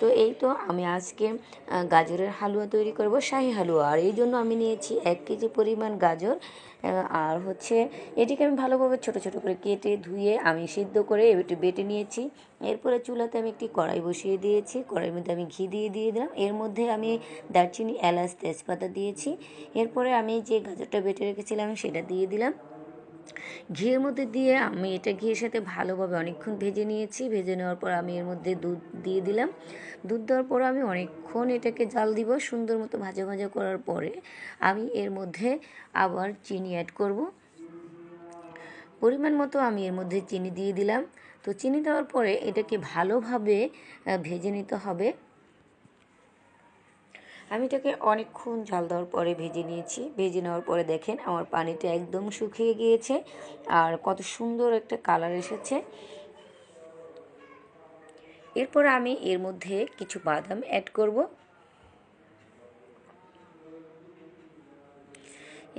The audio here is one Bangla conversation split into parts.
তো এই তো আমি আজকে গাজরের হালুয়া তৈরি করব, শাহি হালুয়া। আর এই জন্য আমি নিয়েছি এক কেজি পরিমাণ গাজর আর হচ্ছে এটিকে আমি ভালোভাবে ছোট ছোট করে কেটে ধুয়ে আমি সিদ্ধ করে এটি বেটে নিয়েছি। এরপরে চুলাতে আমি একটি কড়াই বসিয়ে দিয়েছি। কড়াইয়ের মধ্যে আমি ঘি দিয়ে দিয়ে দিলাম। এর মধ্যে আমি দারচিনি, এলাচ, তেজপাতা দিয়েছি। এরপরে আমি যে গাজরটা বেটে রেখেছিলাম, সেটা দিয়ে দিলাম। ঘিয়ের মধ্যে দিয়ে আমি এটা ঘিয়ের সাথে ভালোভাবে অনেকক্ষণ ভেজে নিয়েছি। ভেজে নেওয়ার পর আমি এর মধ্যে দুধ দিয়ে দিলাম। দুধ দেওয়ার পর আমি অনেকক্ষণ এটাকে জাল দিব সুন্দর মতো ভাজা ভাজা করার পরে আমি এর মধ্যে আবার চিনি অ্যাড করব। পরিমাণ মতো আমি এর মধ্যে চিনি দিয়ে দিলাম। তো চিনি দেওয়ার পরে এটাকে ভালোভাবে ভেজে নিতে হবে। আমি এটাকে অনেকক্ষণ ঝাল দেওয়ার পরে ভেজে নিয়েছি। ভেজে নেওয়ার পরে দেখেন আমার পানিটা একদম শুকিয়ে গিয়েছে আর কত সুন্দর একটা কালার এসেছে। এরপর আমি এর মধ্যে কিছু বাদাম অ্যাড করব।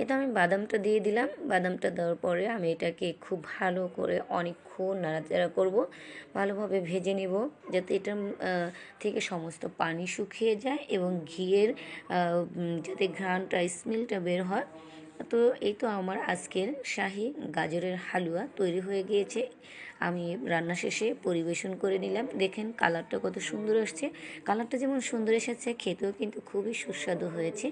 এটা আমি বাদামটা দিয়ে দিলাম। বাদামটা দেওয়ার পরে আমি এটাকে খুব ভালো করে অনেকক্ষণ নাড়াচাড়া করব। ভালোভাবে ভেজে নেব যাতে এটা থেকে সমস্ত পানি শুকিয়ে যায় এবং ঘিয়ের যাতে ঘ্রাণটা, স্মেলটা বের হয়। তো এই তো আমার আজকের শাহি গাজরের হালুয়া তৈরি হয়ে গিয়েছে। আমি রান্না শেষে পরিবেশন করে নিলাম। দেখেন কালারটা কত সুন্দর আসছে। কালারটা যেমন সুন্দর এসেছে, খেতেও কিন্তু খুবই সুস্বাদু হয়েছে।